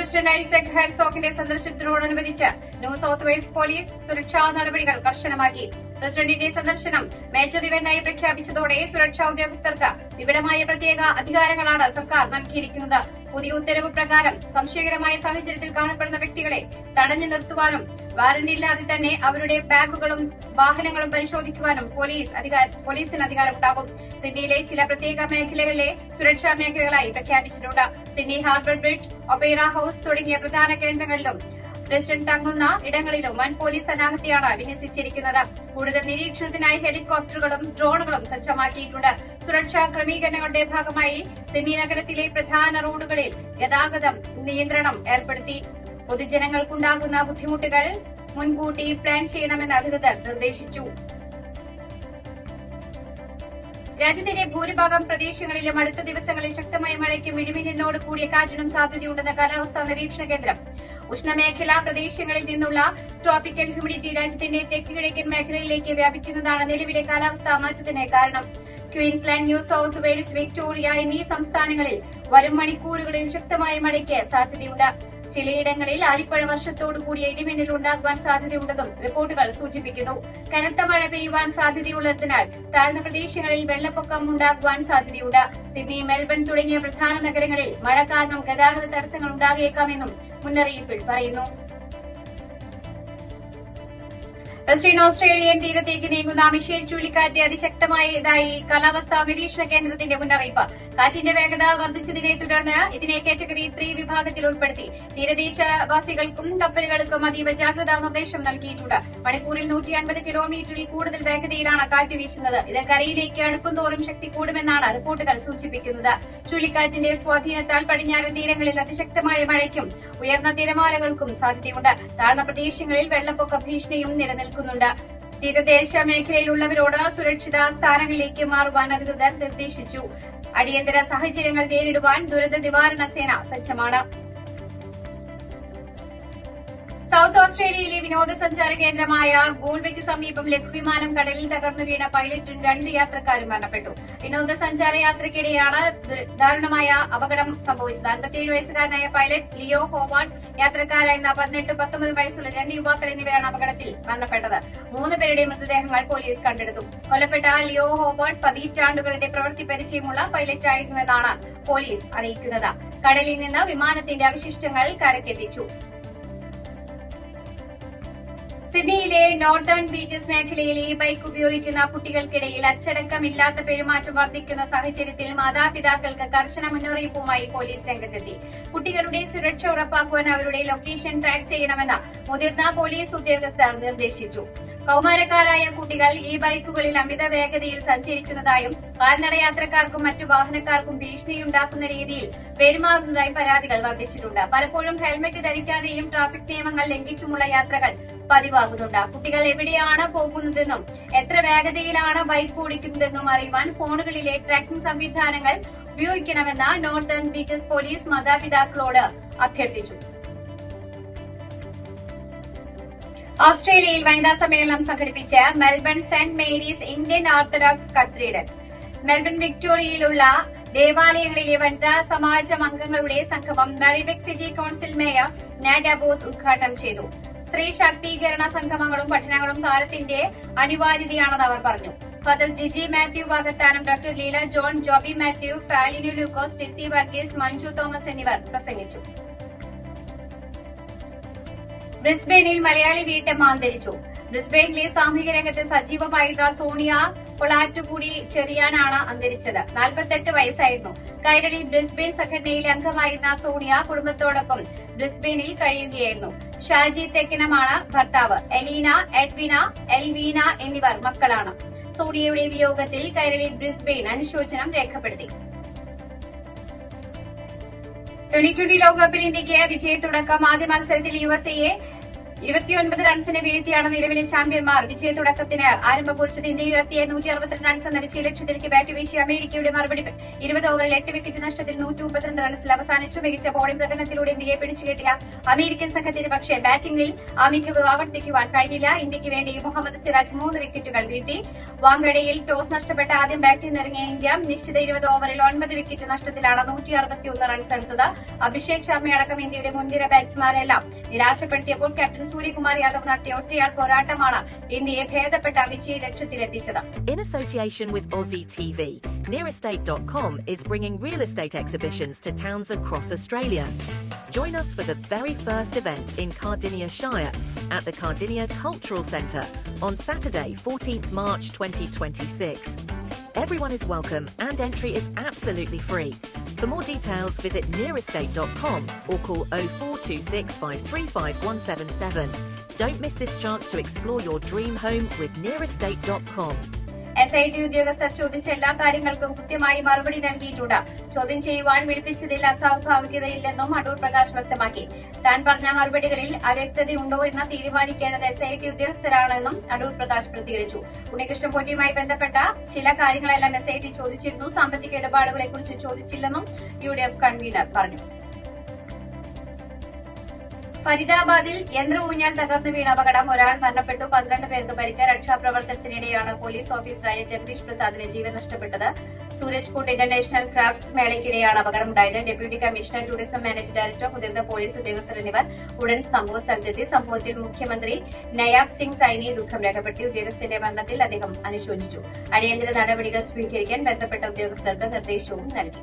President Isaac ഹെർസോക്കിന്റെ സന്ദർശനത്തിനോടനുബന്ധിച്ച് New South Wales police സുരക്ഷാ നടപടികൾ കർശനമാക്കി. പ്രസിഡന്റിന്റെ സന്ദർശനം മേജർ ഇവന്റായി പ്രഖ്യാപിച്ചതോടെ സുരക്ഷാ ഉദ്യോഗസ്ഥർക്ക് വിപുലമായ പ്രത്യേക അധികാരങ്ങളാണ് സർക്കാർ നൽകിയിരിക്കുന്നത്. പുതിയ ഉത്തരവ് പ്രകാരം സംശയകരമായ സാഹചര്യത്തിൽ കാണപ്പെടുന്ന വ്യക്തികളെ തടഞ്ഞു നിർത്തുവാനും വാറന്റില്ലാതെ തന്നെ അവരുടെ ബാഗുകളും വാഹനങ്ങളും പരിശോധിക്കുവാനും പോലീസ് പോലീസിന് അധികാരമുണ്ടാകും. സിഡ്നിയിലെ ചില പ്രത്യേക മേഖലകളിലെ സുരക്ഷാ മേഖലകളായി പ്രഖ്യാപിച്ചിട്ടുണ്ട്. Sydney Harbour Bridge Opera House തുടങ്ങിയ പ്രധാന കേന്ദ്രങ്ങളിലും പ്രസിഡന്റ് തങ്ങുന്ന ഇടങ്ങളിലും വൻ പോലീസ് സന്നാഹത്തെയാണ് വിന്യസിച്ചിരിക്കുന്നത്. കൂടുതൽ നിരീക്ഷണത്തിനായി ഹെലികോപ്റ്ററുകളും ഡ്രോണുകളും സജ്ജമാക്കിയിട്ടുണ്ട്. സുരക്ഷാ ക്രമീകരണങ്ങളുടെ ഭാഗമായി സെമി നഗരത്തിലെ പ്രധാന റോഡുകളിൽ ഗതാഗതം നിയന്ത്രണം ഏർപ്പെടുത്തി. പൊതുജനങ്ങൾക്കുണ്ടാകുന്ന ബുദ്ധിമുട്ടുകൾ മുൻകൂട്ടി പ്ലാൻ ചെയ്യണമെന്ന് അധികൃതർ നിർദ്ദേശിച്ചു. രാജ്യത്തിന്റെ ഭൂരിഭാഗം പ്രദേശങ്ങളിലും അടുത്ത ദിവസങ്ങളിൽ ശക്തമായ മഴയ്ക്കും ഇടിമിന്നലിനോട് കൂടിയ കാറ്റിനും സാധ്യതയുണ്ടെന്ന് കാലാവസ്ഥാ നിരീക്ഷണ കേന്ദ്രം. ഉഷ്ണമേഖലാ പ്രദേശങ്ങളിൽ നിന്നുള്ള ട്രോപ്പിക്കൽ ഹ്യൂമിഡിറ്റി രാജ്യത്തിന്റെ തെക്ക് കിഴക്കൻ മേഖലയിലേക്ക് വ്യാപിക്കുന്നതാണ് നിലവിലെ കാലാവസ്ഥാ മാറ്റത്തിന് കാരണം. Queensland New South Wales Victoria എന്നീ സംസ്ഥാനങ്ങളിൽ വരും മണിക്കൂറുകളിൽ ശക്തമായ മഴയ്ക്ക് സാധ്യതയുണ്ട്. ചിലയിടങ്ങളിൽ ആലിപ്പഴ വർഷത്തോടു കൂടിയ ഇടിമിന്നൽ ഉണ്ടാകുവാൻ സാധ്യതയുണ്ടെന്നും റിപ്പോർട്ടുകൾ സൂചിപ്പിക്കുന്നു. കനത്ത മഴ പെയ്യുവാൻ സാധ്യതയുള്ളതിനാൽ താഴ്ന്ന പ്രദേശങ്ങളിൽ വെള്ളപ്പൊക്കം ഉണ്ടാകുവാൻ സാധ്യതയുണ്ട്. സിഡ്നി മെൽബൺ തുടങ്ങിയ പ്രധാന നഗരങ്ങളിൽ മഴ കാരണം ഗതാഗത തടസ്സങ്ങൾ ഉണ്ടാകിയേക്കാമെന്നും മുന്നറിയിപ്പിൽ പറയുന്നു. വെസ്റ്റേൺ ഓസ്ട്രേലിയൻ തീരത്തേക്ക് നീങ്ങുന്ന മിഷേൽ ചുഴലിക്കാറ്റ് അതിശക്തമായതായി കാലാവസ്ഥാ നിരീക്ഷണ കേന്ദ്രത്തിന്റെ മുന്നറിയിപ്പ്. കാറ്റിന്റെ വേഗത വർദ്ധിച്ചതിനെ തുടർന്ന് ഇതിനെ കാറ്റഗറി ത്രീ വിഭാഗത്തിൽ ഉൾപ്പെടുത്തി. തീരദേശവാസികൾക്കും കപ്പലുകൾക്കും അതീവ ജാഗ്രതാ നിർദ്ദേശം നൽകിയിട്ടുണ്ട്. മണിക്കൂറിൽ നൂറ്റി അൻപത് കിലോമീറ്ററിൽ കൂടുതൽ വേഗതയിലാണ് കാറ്റ് വീശുന്നത്. ഇത് കരയിലേക്ക് അടുക്കുന്തോറും ശക്തി കൂടുമെന്നാണ് റിപ്പോർട്ടുകൾ സൂചിപ്പിക്കുന്നത്. ചുഴലിക്കാറ്റിന്റെ സ്വാധീനത്താൽ പടിഞ്ഞാറൻ തീരങ്ങളിൽ അതിശക്തമായ മഴയ്ക്കും ഉയർന്ന തിരമാലകൾക്കും സാധ്യതയുണ്ട്. താഴ്ന്ന പ്രദേശങ്ങളിൽ വെള്ളപ്പൊക്ക ഭീഷണിയും നിലനിൽക്കുന്നുണ്ട് തീരദേശ മേഖലയിലുള്ളവരോട് സുരക്ഷിത സ്ഥാനങ്ങളിലേക്ക് മാറുവാൻ അധികൃതർ നിർദ്ദേശിച്ചു. അടിയന്തര സാഹചര്യങ്ങൾ നേരിടുവാൻ ദുരന്ത നിവാരണ സേന സജ്ജമാണ്. സൌത്ത് ഓസ്ട്രേലിയയിലെ വിനോദസഞ്ചാര കേന്ദ്രമായ ഗോൾവയ്ക്ക് സമീപം ലഘുവിമാനം കടലിൽ തകർന്നു വീണ പൈലറ്റും രണ്ട് യാത്രക്കാരും മരണപ്പെട്ടു. വിനോദസഞ്ചാര യാത്രയ്ക്കിടെയാണ് ദാരുണമായ അപകടം സംഭവിച്ചത്. അൻപത്തിയേഴ് വയസ്സുകാരനായ പൈലറ്റ് ലിയോ ഹോവാർഡ് യാത്രക്കാരായിരുന്ന പതിനെട്ട് പത്തൊമ്പത് വയസ്സുള്ള രണ്ട് യുവാക്കൾ എന്നിവരാണ് അപകടത്തിൽ മരണപ്പെട്ടത്. മൂന്ന് പേരുടെ മൃതദേഹങ്ങൾ പോലീസ് കണ്ടെടുത്തു. കൊല്ലപ്പെട്ട ലിയോ ഹോവാർഡ് പതിറ്റാണ്ടുകളുടെ പ്രവൃത്തി പരിചയമുള്ള പൈലറ്റായിരുന്നുവെന്നാണ് പോലീസ് അറിയിക്കുന്നത്. കടലിൽ നിന്ന് വിമാനത്തിന്റെ അവശിഷ്ടങ്ങൾ കരക്കെത്തിച്ചു. സിഡ്നിയിലെ നോർത്തേൺ ബീച്ചസ് മേഖലയിൽ ഈ ബൈക്ക് ഉപയോഗിക്കുന്ന കുട്ടികൾക്കിടയിൽ അച്ചടക്കമില്ലാത്ത പെരുമാറ്റം വർദ്ധിക്കുന്ന സാഹചര്യത്തിൽ മാതാപിതാക്കൾക്ക് കർശന മുന്നറിയിപ്പുമായി പോലീസ് രംഗത്തെത്തി. കുട്ടികളുടെ സുരക്ഷ ഉറപ്പാക്കുവാൻ അവരുടെ ലൊക്കേഷൻ ട്രാക്ക് ചെയ്യണമെന്ന് മുതിർന്ന പോലീസ് ഉദ്യോഗസ്ഥർ നിർദ്ദേശിച്ചു. കൌമാരക്കാരായ കുട്ടികൾ ഈ ബൈക്കുകളിൽ അമിത വേഗതയിൽ സഞ്ചരിക്കുന്നതായും കാൽനട യാത്രക്കാർക്കും മറ്റു വാഹനക്കാർക്കും ഭീഷണിയുണ്ടാക്കുന്ന രീതിയിൽ പെരുമാറുന്നതായും പരാതികൾ വർദ്ധിച്ചിട്ടുണ്ട്. പലപ്പോഴും ഹെൽമെറ്റ് ധരിക്കാതെയും ട്രാഫിക് നിയമങ്ങൾ ലംഘിച്ചുമുള്ള യാത്രകൾ പതിവാകുന്നുണ്ട്. കുട്ടികൾ എവിടെയാണ് പോകുന്നതെന്നും എത്ര വേഗതയിലാണ് ബൈക്ക് ഓടിക്കുന്നതെന്നും അറിയുവാൻ ഫോണുകളിലെ ട്രാക്കിംഗ് സംവിധാനങ്ങൾ ഉപയോഗിക്കണമെന്ന് നോർത്തേൺ ബീച്ചസ് പോലീസ് മാതാപിതാക്കളോട് അഭ്യർത്ഥിച്ചു. ഓസ്ട്രേലിയയിൽ വനിതാ സമ്മേളനം സംഘടിപ്പിച്ച Melbourne Saint Mary's Indian Orthodox cathedral Melbourne വിക്ടോറിയയിലുള്ള ദേവാലയങ്ങളിലെ വനിതാ സമാജം അംഗങ്ങളുടെ സംഗമം Merribek city council mayor Nada Booth ഉദ്ഘാടനം ചെയ്തു. സ്ത്രീ ശാക്തീകരണ സംഗമങ്ങളും പഠനങ്ങളും കാലത്തിന്റെ അനിവാര്യതയാണെന്ന് അവർ പറഞ്ഞു. Father Jiji Mathew Vagathanam doctor Leela John Joby Mathew ഫാലിനു Lukose TC Varghese Manju Thomas എന്നിവർ പ്രസംഗിച്ചു. ബ്രിസ്ബെയിനിൽ മലയാളി വീട്ടമ്മ അന്തരിച്ചു. ബ്രിസ്ബെയിനിലെ സാമൂഹിക രംഗത്ത് സജീവമായിരുന്ന സോണിയ കൊളാറ്റുകൂടി ചെറിയാനാണ് അന്തരിച്ചത്. നാൽപ്പത്തെട്ട് വയസ്സായിരുന്നു. കൈരളി ബ്രിസ്ബെയിൻ സംഘടനയിലെ അംഗമായിരുന്ന സോണിയ കുടുംബത്തോടൊപ്പം ബ്രിസ്ബെയിനിൽ കഴിയുകയായിരുന്നു. ഷാജി തെക്കിനമാണ് ഭർത്താവ്. എലീന എഡ്വിന എൽവീന എന്നിവർ മക്കളാണ്. സോണിയയുടെ വിയോഗത്തിൽ കൈരളി ബ്രിസ്ബെയിൻ അനുശോചനം രേഖപ്പെടുത്തി. ട്വന്റി ട്വന്റി ലോകകപ്പിൽ ഇന്ത്യയ്ക്ക് വിജയത്തുടക്കം ആദ്യ മത്സരത്തിൽ യു എസ് എയെ ഇരുപത്തിയൊൻപത് റൺസിന് വീഴ്ത്തിയാണ് നിലവിലെ ചാമ്പ്യന്മാർ. വിജയ തുടക്കത്തിന് ആരംഭ കുറിച്ചത് ഇന്ത്യ ഉയർത്തിയ നൂറ്റി അറുപത്തിരണ്ട് റൺസ് എന്ന വിജയ ലക്ഷ്യത്തിലേക്ക് ബാറ്റ് വീശി അമേരിക്കയുടെ മറുപടി ഇരുപത് ഓവറിൽ എട്ട് വിക്കറ്റ് നഷ്ടത്തിൽ നൂറ്റി മുപ്പത്തിരണ്ട് റൺസിൽ അവസാനിച്ചു. മികച്ച ബോളിംഗ് പ്രകടനത്തിലൂടെ ഇന്ത്യയെ പിടിച്ചുകെട്ടിയ അമേരിക്കൻ സംഘത്തിന് പക്ഷേ ബാറ്റിംഗിൽ ആ ആവർത്തിക്കുവാൻ കഴിഞ്ഞില്ല. ഇന്ത്യയ്ക്ക് വേണ്ടി മുഹമ്മദ് സിറാജ് മൂന്ന് വിക്കറ്റുകൾ വീഴ്ത്തി. വാങ്കഡയിൽ ടോസ് നഷ്ടപ്പെട്ട ആദ്യം ബാറ്റിംഗ് ഇറങ്ങിയ ഇന്ത്യ നിശ്ചിത ഇരുപത് ഓവറിൽ ഒൻപത് വിക്കറ്റ് നഷ്ടത്തിലാണ് നൂറ്റി അറുപത്തിയൊന്ന് റൺസ് എടുത്തത്. അഭിഷേക് ശർമ്മയടക്കം ഇന്ത്യയുടെ മുൻനിര ബാറ്റ്മാരെല്ലാം നിരാശപ്പെടുത്തിയപ്പോൾ captain സൂര്യകുമാർ യാദവ് നടത്തിയ ഒറ്റയാൾ പോരാട്ടമാണ് ഇന്ത്യയെ ഭേദപ്പെട്ട വിജയ ലക്ഷ്യത്തിലെത്തിച്ചത് In association with Aussie TV, Nearestate.com is bringing real estate exhibitions to towns across Australia. Join us for the very first event in Cardinia Shire at the Cardinia Cultural Centre on Saturday, 14th March 2026. Everyone is welcome and entry is absolutely free. For more details, visit nearestate.com or call 0426 535 177. Don't miss this chance to explore your dream home with nearestate.com. S I T ഉദ്യോഗസ്ഥർ ചോദിച്ച എല്ലാ കാര്യങ്ങൾക്കും കൃത്യമായി മറുപടി നൽകിയിട്ടുണ്ട്. ചോദ്യം ചെയ്യുവാൻ വിളിപ്പിച്ചതിൽ അസ്വാഭാവികതയില്ലെന്നും അടൂർ പ്രകാശ് വ്യക്തമാക്കി. താൻ പറഞ്ഞ മറുപടികളിൽ അവ്യക്തതയുണ്ടോ എന്ന് തീരുമാനിക്കേണ്ടത് എസ് ഐ ടി ഉദ്യോഗസ്ഥരാണെന്നും അടൂർ പ്രകാശ് പ്രതികരിച്ചു. ഉണ്ണികൃഷ്ണൻ പൊന്നിയുമായി ബന്ധപ്പെട്ട ചില കാര്യങ്ങളെല്ലാം എസ് ഐ ടി ചോദിച്ചിരുന്നു. സാമ്പത്തിക ഇടപാടുകളെക്കുറിച്ച് ചോദിച്ചില്ലെന്നും യു ഡി എഫ് കൺവീനർ പറഞ്ഞു. ഫരീദാബാദിൽ യന്ത്ര ഊഞ്ഞാൽ തകർന്നു വീണ അപകടം. ഒരാൾ മരണപ്പെട്ടു. പന്ത്രണ്ട് പേർക്ക് പരിക്ക്. രക്ഷാപ്രവർത്തനത്തിനിടെയാണ് പോലീസ് ഓഫീസറായ ജഗദീഷ് പ്രസാദിന് ജീവൻ നഷ്ടപ്പെട്ടത്. സൂരജ് കുണ്ട് ഇന്റർനാഷണൽ ക്രാഫ്റ്റ്സ് മേളയ്ക്കിടെയാണ് അപകടമുണ്ടായത്. Deputy commissioner tourism manage director മുതിർന്ന പോലീസ് ഉദ്യോഗസ്ഥർ എന്നിവർ ഉടൻ സംഭവ സ്ഥലത്തെത്തി. സംഭവത്തിൽ മുഖ്യമന്ത്രി നയാബ് സിംഗ് സൈനി ദുഃഖം രേഖപ്പെടുത്തി. ഉദ്യോഗസ്ഥന്റെ മരണത്തിൽ അദ്ദേഹം അനുശോചിച്ചു. അടിയന്തര നടപടികൾ സ്വീകരിക്കാൻ ബന്ധപ്പെട്ട ഉദ്യോഗസ്ഥർക്ക് നിർദ്ദേശവും നൽകി.